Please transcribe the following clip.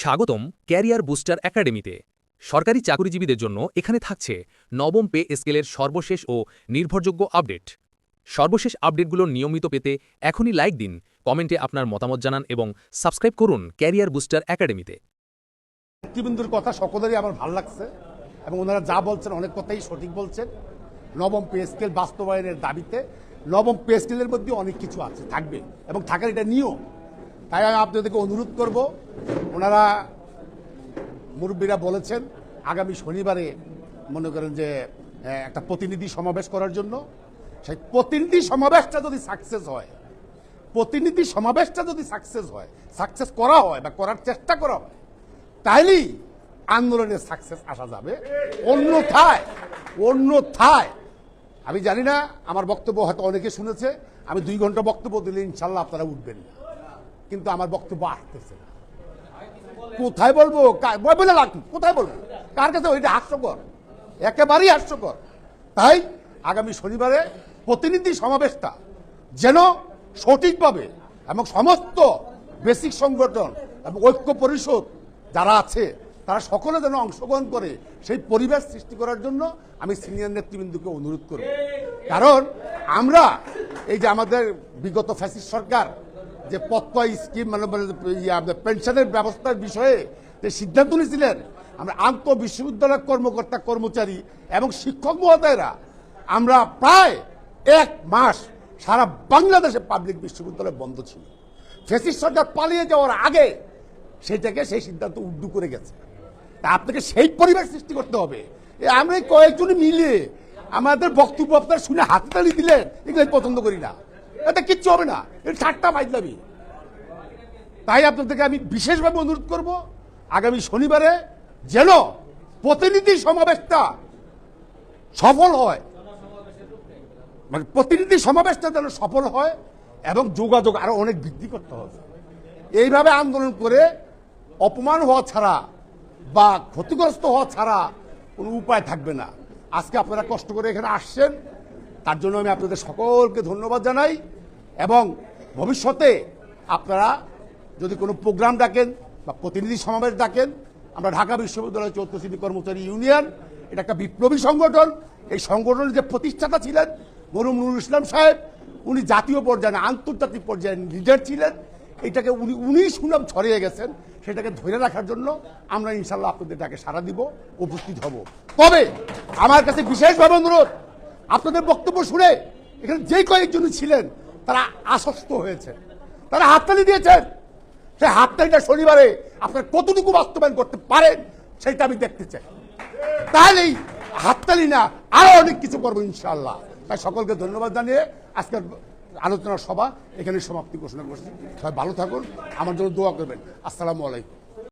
স্বাগতম career booster একাডেমিতে। সরকারি চাকরিজীবীদের জন্য এখানে থাকছে নবম পে স্কেলের সর্বশেষ ও নির্ভরযোগ্য আপডেট। সর্বশেষ আপডেটগুলো নিয়মিত পেতে এখনই লাইক দিন, কমেন্টে আপনার মতামত জানান এবং সাবস্ক্রাইব করুন ক্যারিয়ার বুস্টার একাডেমিতে। নেতৃবৃন্দুর কথা সকলেরই আমার ভালো লাগছে এবং ওনারা যা বলছেন, অনেক কথাই সঠিক বলছেন। নবম পে স্কেল বাস্তবায়নের দাবিতে নবম পে স্কেলের মধ্যে অনেক কিছু আছে, থাকবে এবং থাকার এটা নিয়ম। তাই আমি আপনাদেরকে অনুরোধ করব, ওনারা মুরব্বীরা বলেছেন, আগামী শনিবারে মনে করেন যে একটা প্রতিনিধি সমাবেশ করার জন্য। সেই প্রতিনিধি সমাবেশটা যদি সাকসেস হয়, প্রতিনিধি সমাবেশটা যদি সাকসেস হয় সাকসেস করা হয় বা করার চেষ্টা করা হয়, তাইলেই আন্দোলনের সাকসেস আসা যাবে। অন্যথায় অন্যথায়, আমি জানি না, আমার বক্তব্য হয়তো অনেকে শুনেছে, আমি দুই ঘণ্টা বক্তব্য দিলে ইনশাল্লাহ আপনারা উঠবেন না। কিন্তু আমার বক্তব্য আসতেছে না। কোথায় বলব? বলে লাগ কোথায় বলব? কার কাছে? ওইটা হাস্যকর। একেবারেই হাস্যকর। তাই আগামী শনিবারে প্রতিনিধি সমাবেশটা যেন সঠিকভাবে এবং সমস্ত বেসিক সংগঠন এবং ঐক্য পরিষদ যারা আছে, তারা সকলে যেন অংশগ্রহণ করে সেই পরিবেশ সৃষ্টি করার জন্য আমি সিনিয়র নেতৃবৃন্দকে অনুরোধ করব। কারণ আমরা এই যে আমাদের বিগত ফ্যাসিস্ট সরকার যে পত্তয় স্কিম মানে মানে ইয়ে আমাদের পেনশনের ব্যবস্থার বিষয়ে যে সিদ্ধান্ত নিয়েছিলেন, আমরা আন্ত বিশ্ববিদ্যালয় কর্মকর্তা, কর্মচারী এবং শিক্ষক মহোদয়রা, আমরা প্রায় এক মাস সারা বাংলাদেশে পাবলিক বিশ্ববিদ্যালয় বন্ধ ছিল। ফেসিস সরকার পালিয়ে যাওয়ার আগে সেটাকে সেই সিদ্ধান্ত উর্দু করে গেছে। তা আপনাকে সেই পরিবেশ সৃষ্টি করতে হবে। আমরা কয়েকজন মিলে আমাদের বক্তব্য আপনারা শুনে হাততালি দিলেন, এগুলো পছন্দ করি না। এটা কিচ্ছু হবে না। এটা ঠাট্টা ফাইজলামি। তাই আপনাদেরকে আমি বিশেষভাবে অনুরোধ করব, আগামী শনিবারে যেন প্রতিনিধি সমাবেশটা সফল হয়। মানে প্রতিনিধি সমাবেশটা যেন সফল হয় এবং যোগাযোগ আরও অনেক বৃদ্ধি করতে হবে। এইভাবে আন্দোলন করে অপমান হওয়া ছাড়া বা ক্ষতিগ্রস্ত হওয়া ছাড়া কোনো উপায় থাকবে না। আজকে আপনারা কষ্ট করে এখানে আসছেন, তার জন্য আমি আপনাদের সকলকে ধন্যবাদ জানাই। এবং ভবিষ্যতে আপনারা যদি কোনো প্রোগ্রাম ডাকেন বা প্রতিনিধি সমাবেশ ডাকেন, আমরা ঢাকা বিশ্ববিদ্যালয় চৌদ্দ শ্রেণি কর্মচারী ইউনিয়ন, এটা একটা বিপ্লবী সংগঠন। এই সংগঠনের যে প্রতিষ্ঠাতা ছিলেন মরুম নুরুল ইসলাম সাহেব, উনি জাতীয় পর্যায়ে আন্তর্জাতিক পর্যায়ে লিডার ছিলেন। এটাকে উনি উনি সুনাম ছড়িয়ে গেছেন। সেটাকে ধরে রাখার জন্য আমরা ইনশাল্লাহ আপনাদের ডাকে সারা দিব, উপস্থিত হব। তবে আমার কাছে বিশেষভাবে অনুরোধ, আপনাদের বক্তব্য শুনে এখানে যে কয়েকজন ছিলেন তারা আশ্বস্ত হয়েছে। তারা হাততালি দিয়েছেন। সেই হাততালিটা শনিবারে আপনারা কতটুকু বাস্তবায়ন করতে পারেন সেটা আমি দেখতে চাই। তাহলেই হাততালি না, আরও অনেক কিছু করব ইনশাআল্লাহ। তাই সকলকে ধন্যবাদ জানিয়ে আজকের আলোচনা সভা এখানে সমাপ্তি ঘোষণা করছি। সবাই ভালো থাকুন, আমার জন্য দোয়া করবেন। আসসালামু আলাইকুম।